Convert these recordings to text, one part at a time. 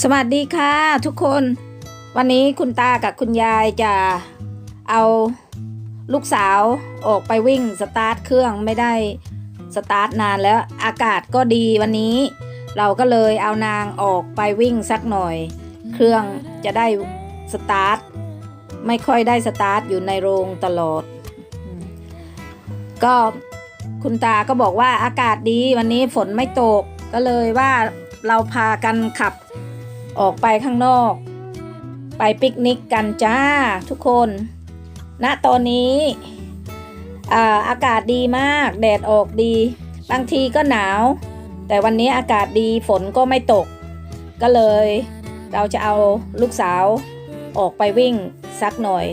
สวัสดีค่ะทุกคน วันนี้คุณตากับคุณยายจะเอาลูกสาวออกไปวิ่งสตาร์ทเครื่องไม่ได้สตาร์ทนานแล้วอากาศก็ดีวันนี้ เราก็เลยเอานางออกไปวิ่งสักหน่อย เครื่องจะได้สตาร์ทไม่ค่อยได้สตาร์ทอยู่ในโรงตลอด ก็คุณตาก็บอกว่าอากาศดีวันนี้ฝนไม่ตกก็เลยว่าเราพากันขับ ออกไปข้างนอก ไปปิกนิกกันจ้าทุกคนณตอนนี้อ่าอากาศดีมากแดดออกดี บางทีก็หนาว แต่วันนี้อากาศดีฝนก็ไม่ตก ก็เลย เราจะเอาลูกสาวออกไปวิ่งสักหน่อย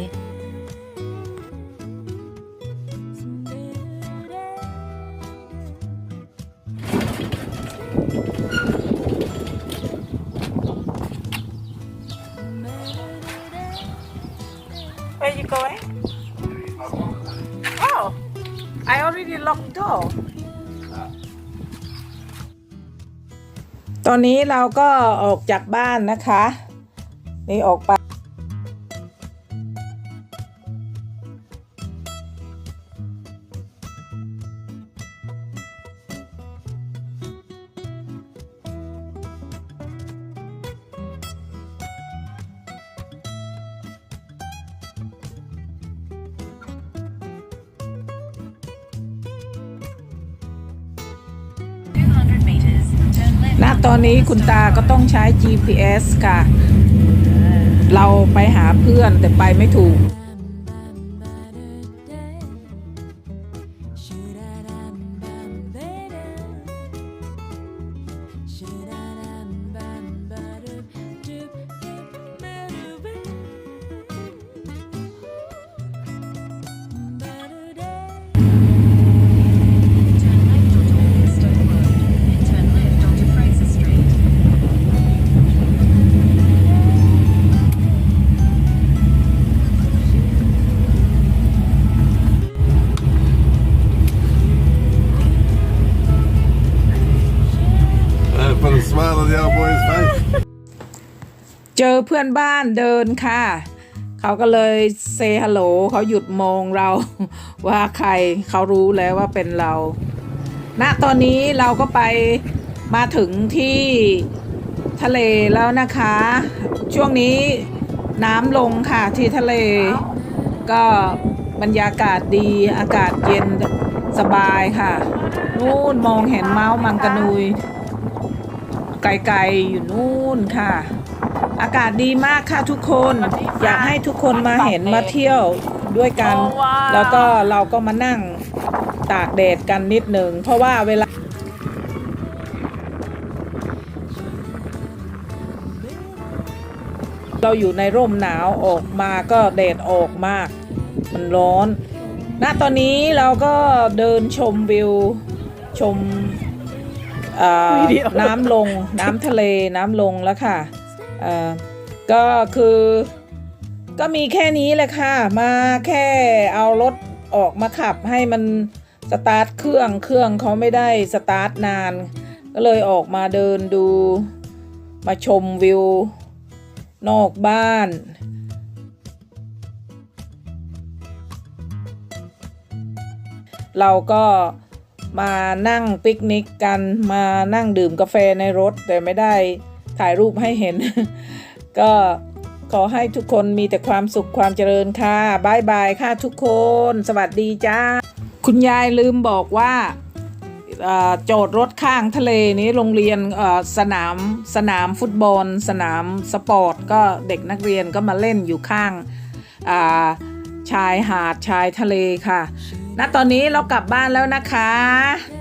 Oh, I already locked door. ตอนนี้เราก็ออกจากบ้านนะคะ นี่ออกไป ณตอนนี้คุณตาก็ต้องใช้ GPS ค่ะ เราไปหาเพื่อนแต่ไปไม่ถูก the old boy's face. เจอเพื่อนบ้านเดินค่ะ เขาก็เลยเซฮัลโหลเขาหยุดมองเรา ว่าใครเขารู้แล้วว่าเป็นเรา ณตอนนี้เราก็ไปมาถึงที่ทะเลแล้วนะคะ ช่วงนี้น้ำลงค่ะที่ทะเล ก็บรรยากาศดีอากาศเย็นสบายค่ะ นู่นมองเห็นเมาส์มังกะนุย ไกลๆอยู่นู่นค่ะ อากาศดีมากค่ะทุกคนอยากให้ทุกคนมาเห็นมาเที่ยวด้วยกัน แล้วก็เราก็มานั่งตากแดดกันนิดหนึ่งเพราะว่าเวลาเราอยู่ในร่มหนาวออกมาก็แดดออกมาก มันร้อน ณ ตอนนี้เราก็เดินชมวิวชมเอ่อ น้ำลงน้ำทะเลน้ำลงแล้วค่ะเอ่อก็คือ ก็มีแค่นี้แหละค่ะ มาแค่เอารถออกมาขับให้มันสตาร์ทเครื่องเครื่องเขาไม่ได้สตาร์ทนาน ก็เลยออกมาเดินดู มาชมวิวนอกบ้านเราก็ มานั่งปิกนิกกันมานั่งดื่มกาแฟในรถ แต่ไม่ได้ถ่ายรูปให้เห็น ก็ขอให้ทุกคนมีแต่ความสุขความเจริญค่ะบายบายค่ะทุกคน สวัสดีจ้า คุณยายลืมบอกว่าเอ่อโจทย์รถข้างทะเลนี้โรงเรียนสนามสนามฟุตบอล สนามสปอร์ต ก็เด็กนักเรียนก็มาเล่นอยู่ข้างชายหาดชายทะเลค่ะ ณตอนนี้เรากลับบ้านแล้วนะคะ